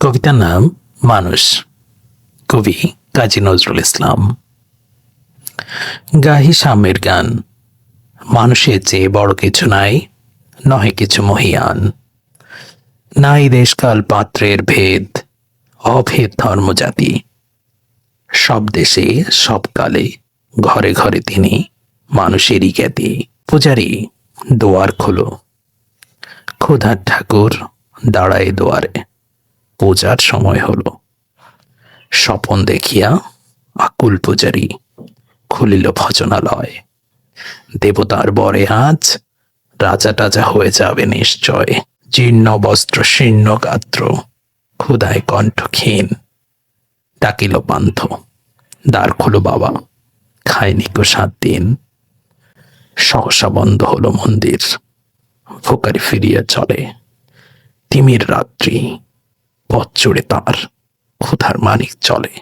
কবিতার নাম মানুষ। কবি কাজী নজরুল ইসলাম। গাহি সামের গান, মানুষের চেয়ে বড় কিছু নাই, নহে কিছু মহিয়ান। নাই দেশকাল পাত্রের ভেদ, অভেদ ধর্মজাতি সব দেশে, সব কালে, ঘরে ঘরে তিনি মানুষেরই খ্যাতি পূজারি, দোয়ার খোলো। ক্ষুধার ঠাকুর দাঁড়ায় দুয়ারে। পূজার সময় হল। স্বপন দেখিয়া আকুল পূজারি খুলিল ভজনালয়। দেবতার বরে আজ রাজা টাজা হয়ে যাবে নিশ্চয়। জীর্ণ বস্ত্র, শীর্ণ গাত্র ক্ষুদায় কণ্ঠক্ষীণ ডাকিল পান্থ, দ্বার খুলো বাবা খায়নি কো সাত দিন। সহসা বন্ধ হলো মন্দির, ভোকারি ফিরিয়া চলে। তিমির রাত্রি পথ চড়ে তার ক্ষুধার মানিক চলে।